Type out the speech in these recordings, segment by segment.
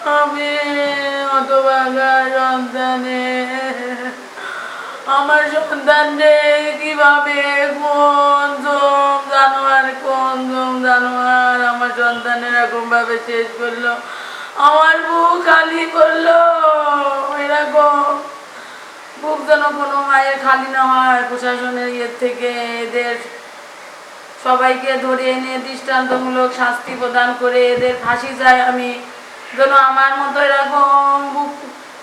আমি হতভাগা সন্তানে আমার সন্তানকে কীভাবে কোন জম জানোয়ার, কোন জম জানোয়ার আমার সন্তান এরকম ভাবে শেষ করল, আমার বুক খালি করল, এরকম বুক যেন কোনো মায়ের খালি না হয়, প্রশাসনের ইয়ের থেকে এদের সবাইকে ধরে এনে দৃষ্টান্তমূলক শাস্তি প্রদান করে এদের ফাঁসি চাই আমি। যেন আমার মতো এরকম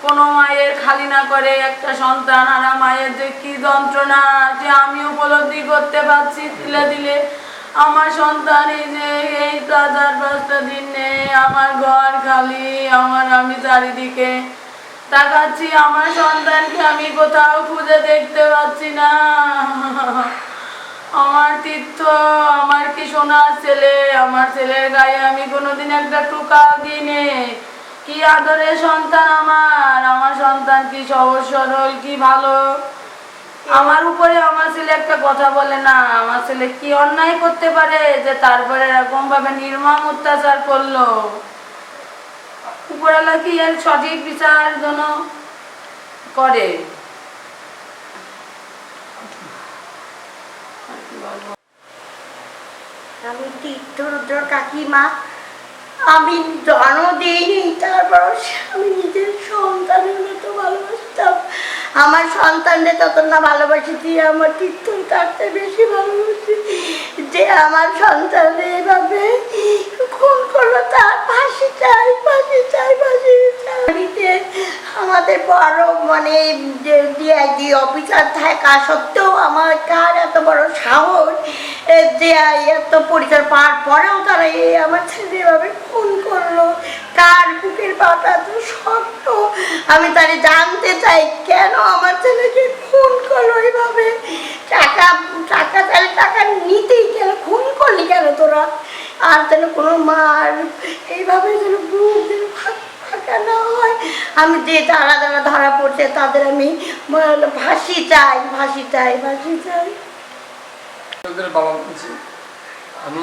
কোনো মায়ের খালি না করে, একটা সন্তান আর মায়ের যে কি যন্ত্রণা যে আমি উপলব্ধি করতে পারছি, দিলে দিলে আমার সন্তান এই যে এই চার পাঁচটা দিন নেই, আমার ঘর খালি, আমার আমি চারিদিকে তাকাচ্ছি, আমার সন্তানকে আমি কোথাও খুঁজে দেখতে পাচ্ছি না আমার তীর্থ আমার কি সোনার ছেলে, আমার ছেলের গায়ে আমি কোনোদিন একটা টুকা দিনে কি আদরের সন্তান আমার? আমার সন্তান কি সহজ, সরল, কি ভালো? আমার উপরে আমার ছেলে একটা কথা বলে না, আমার ছেলে কি অন্যায় করতে পারে যে তারপরে এরকম ভাবে নির্মম অত্যাচার করল? উপরওয়ালা কি এর সঠিক বিচার যেন করে? আমি তীর্থরুদ্র কাকিমা। আমি জন্ম দিইনি তারপর আমি নিজের সন্তানের মতো ভালোবাসতাম। আমার সন্তানদের তত না ভালোবাসি দিয়ে আমার তীর্থ কাটতে বেশি ভালোবাসি। যে আমার সন্তান এইভাবে খুন করল, তার ফাঁসি চাই ফাঁসি চাই ফাঁসি চাই। বাড়িতে আমাদের বড় মানে যে অফিসার থাকা সত্ত্বেও আমার কার এত বড় সাহস যে এত পরিচয় পরেও তারা আমার ছেলে এভাবে খুন করল। কার বুকের পাটা তো শক্ত। আমি তারে জানতে চাই, কেন আমার ছেলেকে খুন করল এইভাবে টাকা টাকা চাইলে টাকা নিতেই কেন খুন করলি কেন তোরা? আর যেন কোনো মার এইভাবে যেন যেন হয়। আমি যে যারা যারা ধরা পড়ছে তাদের আমি ফাঁসি চাই ফাঁসি চাই ফাঁসি চাই। ওদের বাবা বলছি আমি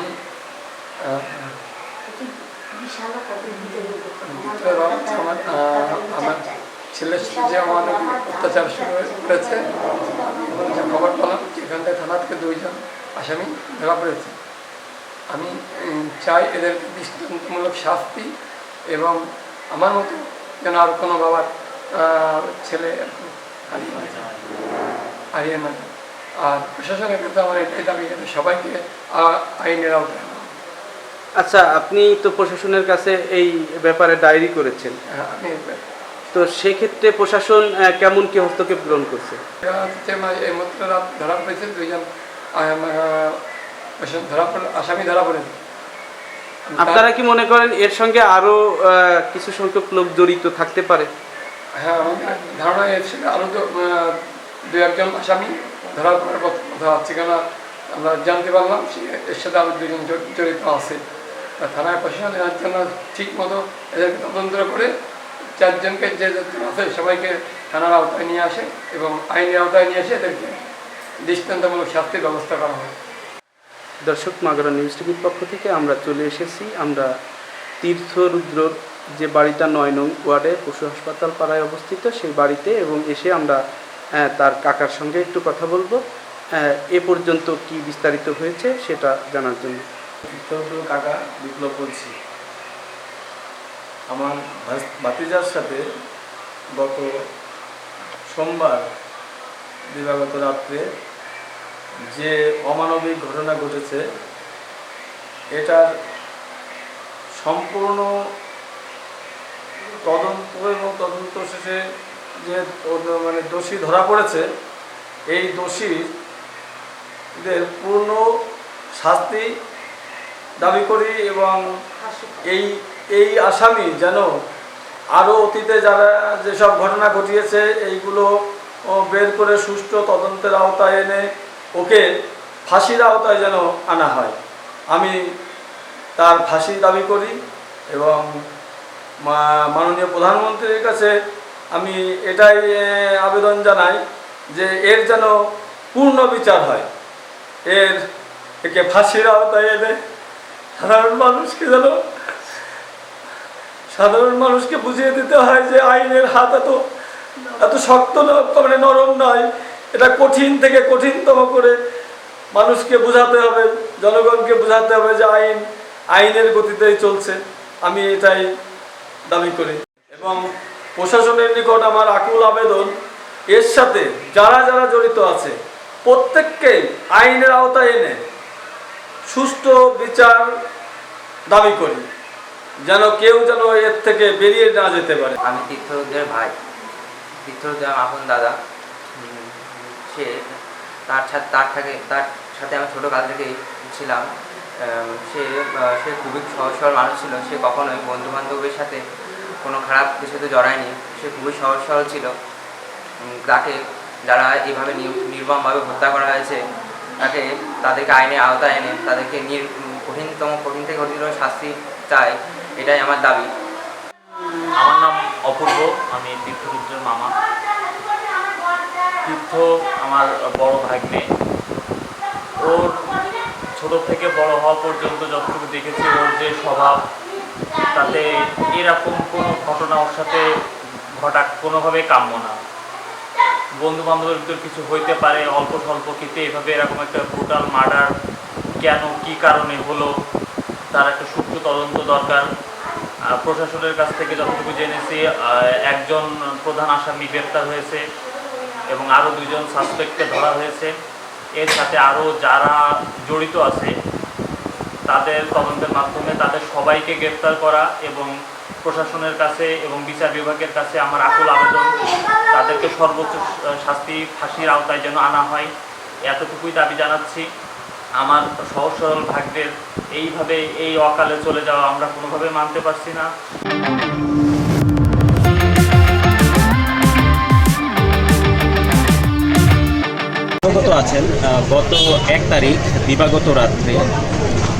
আমার ছেলের যে আমার অত্যাচার শুরু হয়ে- এবং যে খবর পেলাম সেখান থেকে থানা থেকে দুইজন আসামি ধরা পড়েছে। আমি চাই এদেরকে দৃষ্টান্তমূলক শাস্তি এবং আমার মতো যেন আর কোনো বাবার ছেলে হারিয়ে না যায়। আর প্রশাসনের কাছে আমার এটাই দাবি যাতে সবাইকে আইনের আওতায় আচ্ছা আপনি তো প্রশাসনের কাছে এই ব্যাপারে ডায়েরি করেছেন। আমি তো সেক্ষেত্রে প্রশাসন কেমন কি হস্তক্ষেপ গ্রহণ করছে? এই মাত্র রাত ধরা পড়েছে দুইজন আসামি ধরা পড়েছে। আপনারা কি মনে করেন এর সঙ্গে আরও কিছু সংখ্যক লোক জড়িত থাকতে পারে? হ্যাঁ ধারণা এর দু আহ, দু একজন আসামি ধরা পড়ার কথা কথা আছে কেন? আমরা জানতে পারলাম এর সাথে আরও দুজন জড়িত আছে। থানায় প্রশাসন এর জন্য ঠিক মতো এদেরকে তদন্ত করে চারজনকে যে আছে সবাইকে থানার আওতায় নিয়ে আসে এবং আইনের আওতায় নিয়ে এসে এদেরকে দৃষ্টান্তমূলক শাস্তির ব্যবস্থা করা হয়। দর্শক, মাগরা নিউজ টিভির পক্ষ থেকে আমরা চলে এসেছি। আমরা তীর্থ তীর্থরুদ্রর যে বাড়িটা নয় নং ওয়ার্ডে পশু হাসপাতাল পাড়ায় অবস্থিত, সেই বাড়িতে এবং এসে আমরা তার কাকার সঙ্গে একটু কথা বলব। আহ, এ পর্যন্ত কি বিস্তারিত হয়েছে সেটা জানার জন্য। কাকা বিপ্লব বলছি। আমার ভাতিজার সাথে গত সোমবার দিবাগত রাত্রে যে অমানবিক ঘটনা ঘটেছে এটার সম্পূর্ণ তদন্ত এবং তদন্ত শেষে যে মানে দোষী ধরা পড়েছে, এই দোষীদের পূর্ণ শাস্তি দাবি করি এবং এই এই আসামি যেন আরও অতীতে যারা যেসব ঘটনা ঘটিয়েছে, এইগুলো বের করে সুষ্ঠু তদন্তের আওতায় এনে ওকে ফাঁসির আওতায় যেন আনা হয়। আমি তার ফাঁসি দাবি করি এবং মাননীয় প্রধানমন্ত্রীর কাছে আমি এটাই আবেদন জানাই যে এর যেন পূর্ণ বিচার হয়। এর একে ফাঁসির আওতায় এনে সাধারণ মানুষকে যেন, সাধারণ মানুষকে বুঝিয়ে দিতে হয় যে আইনের হাত এত এত শক্ত মানে নরম নয় এটা কঠিন থেকে কঠিনতম করে মানুষকে বোঝাতে হবে, জনগণকে বোঝাতে হবে যে আইন, আইনের গতিতেই চলছে। আমি এটাই দাবি করি। এবং প্রশাসনের নিকট আমার আকুল আবেদন। এর সাথে যারা যারা জড়িত আছে, প্রত্যেককে আইনের আওতায় এনে সুষ্ঠু বিচার দাবি করি, যেন কেউ যেন এর থেকে বেরিয়ে না যেতে পারে। আমি তীর্থরুদ্রের ভাই তীর্থরুদ্রের আমার আপন দাদা। সে তার সাথে তার থেকে, তার সাথে আমি ছোটো কাল থেকেই ছিলাম। সে সে খুবই সহজ সরল মানুষ ছিল। সে কখনোই বন্ধু বান্ধবের সাথে কোনো খারাপ কিছুতে জড়ায়নি, সে খুবই সহজ সরল ছিল। তাকে যারা এইভাবে নির- নির্মমভাবে হত্যা করা হয়েছে, তাকে, তাদেরকে আইনের আওতায় এনে, তাদেরকে নির কঠিনতম, কঠিন থেকে কঠিনতম শাস্তি চাই এটাই আমার দাবি। আমার নাম অপূর্ব, আমি তীর্থরুদ্রের মামা। তীর্থ আমার বড় ভাগ্নে। ওর ছোট থেকে বড় হওয়া পর্যন্ত যতটুকু দেখেছি, ওর যে স্বভাব তাতে এরকম কোনো ঘটনা ওর সাথে ঘটা কোনোভাবে কাম্য না। বন্ধু বান্ধবের ভিতর কিছু হইতে পারে, অল্প স্বল্প কিন্তু এভাবে এরকম একটা ব্রুটাল মার্ডার কেন, কি কারণে হলো, তার একটা সূক্ষ্ম তদন্ত দরকার। প্রশাসনের কাছ থেকে যতটুকু জেনেছি একজন প্রধান আসামি গ্রেপ্তার হয়েছে এবং আরও দুজন সাসপেক্টকে ধরা হয়েছে। এর সাথে আরও যারা জড়িত আছে তাদের তদন্তের মাধ্যমে তাদের সবাইকে গ্রেপ্তার করা এবং প্রশাসনের কাছে এবং বিচার বিভাগের কাছে আমার আকুল আবেদন। তাদেরকে সর্বোচ্চ শাস্তি ফাঁসির আওতায় যেন আনা হয়। এতটুকুই দাবি জানাচ্ছি। আমার সহজ সরল ভাগ্যের এইভাবে এই অকালে চলে যাওয়া আমরা কোনোভাবে মানতে পারছি না। আছেন গত এক তারিখ, দিবাগত রাত্রে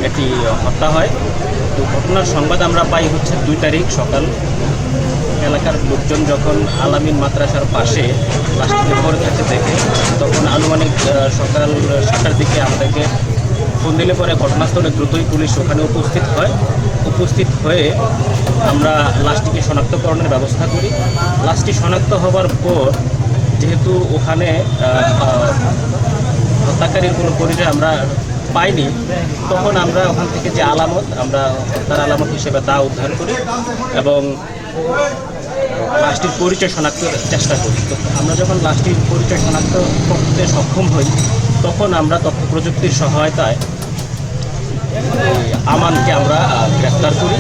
একটি হত্যা হয়। তো ঘটনার সংবাদ আমরা পাই হচ্ছে দুই তারিখ সকাল। এলাকার লোকজন যখন আলামিন মাদ্রাসার পাশে লাশটিকে পড়ে থাকতে দেখে, তখন আনুমানিক সকাল সাতটার দিকে আমাদেরকে ফোন দিলে পরে ঘটনাস্থলে দ্রুতই পুলিশ ওখানে উপস্থিত হয়। উপস্থিত হয়ে আমরা লাশটিকে শনাক্তকরণের ব্যবস্থা করি। লাশটি শনাক্ত হওয়ার পর যেহেতু ওখানে হত্যাকারীর কোনো পরিচয় আমরা পাইনি তখন আমরা ওখান থেকে যে আলামত আমরা তার আলামত হিসেবে তা উদ্ধার করি এবং লাশটির পরিচয় শনাক্তের চেষ্টা করি। তো আমরা যখন লাশটির পরিচয় শনাক্ত করতে সক্ষম হই তখন আমরা তথ্য প্রযুক্তির সহায়তায় আমানকে আমরা আহ, গ্রেফতার করি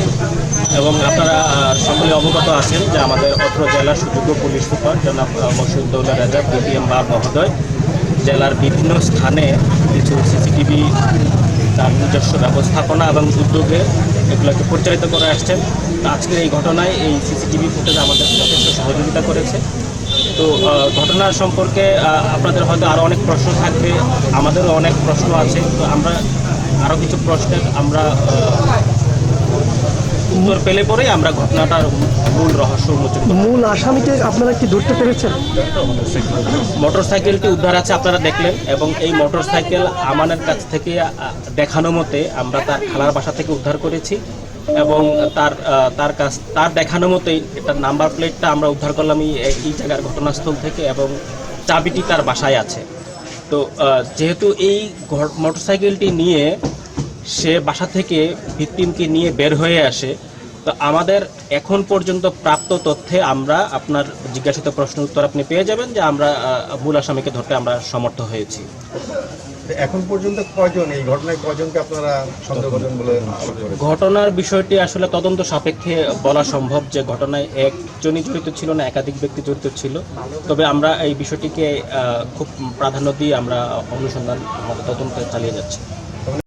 এবং আপনারা সকলে অবগত আছেন যে আমাদের অত্র জেলার সুযোগ্য পুলিশ সুপার জনাব আহ, মসিউদ্দৌলা রাজা বিপিএম বার মহোদয় জেলার বিভিন্ন স্থানে কিছু সিসিটিভি, তার নিজস্ব ব্যবস্থাপনা এবং উদ্যোগে এগুলোকে পরিচালিত করে আসছেন তো আজকের এই ঘটনায় এই সিসিটিভি ফুটেজ আমাদের যথেষ্ট সহযোগিতা করেছে। তো ঘটনার সম্পর্কে আপনাদের হয়তো আরও অনেক প্রশ্ন থাকবে, আমাদেরও অনেক প্রশ্ন আছে। তো আমরা আরও কিছু প্রশ্নের আমরা উত্তর পেলে পরেই আমরা ঘটনাটার মূল রহস্য উন্মোচন। মূল আসামিকে আপনারা কি ধরতে পেরেছেন মোটরসাইকেলটি উদ্ধার আছে আপনারা দেখলেন এবং এই মোটরসাইকেল আমানের কাছ থেকে দেখানো মতে আমরা তার খালার বাসা থেকে উদ্ধার করেছি এবং তার তার কাছ তার দেখানো মতেই এটার নাম্বার প্লেটটা আমরা উদ্ধার করলাম এই এই জায়গার ঘটনাস্থল থেকে এবং চাবিটি তার বাসায় আছে তো যেহেতু এই মোটরসাইকেলটি নিয়ে সে বাসা থেকে ভিকটিমকে নিয়ে বের হয়ে আসে। তো আমাদের এখন পর্যন্ত প্রাপ্ত তথ্যে আমরা আপনার জিজ্ঞাসিত প্রশ্ন উত্তর আপনি পেয়ে যাবেন যে আমরা মূল আসামিকে ধরতে আমরা সমর্থ হয়েছি। এখন পর্যন্ত কয়জন এই ঘটনায় কয়জনকে আপনারা বলে ঘটনার বিষয়টি আসলে তদন্ত সাপেক্ষে বলা সম্ভব যে ঘটনায় একজনই জড়িত ছিল না একাধিক ব্যক্তি জড়িত ছিল। তবে আমরা এই বিষয়টিকে খুব প্রাধান্য দিয়ে আমরা অনুসন্ধান আমাদের তদন্ত চালিয়ে যাচ্ছি।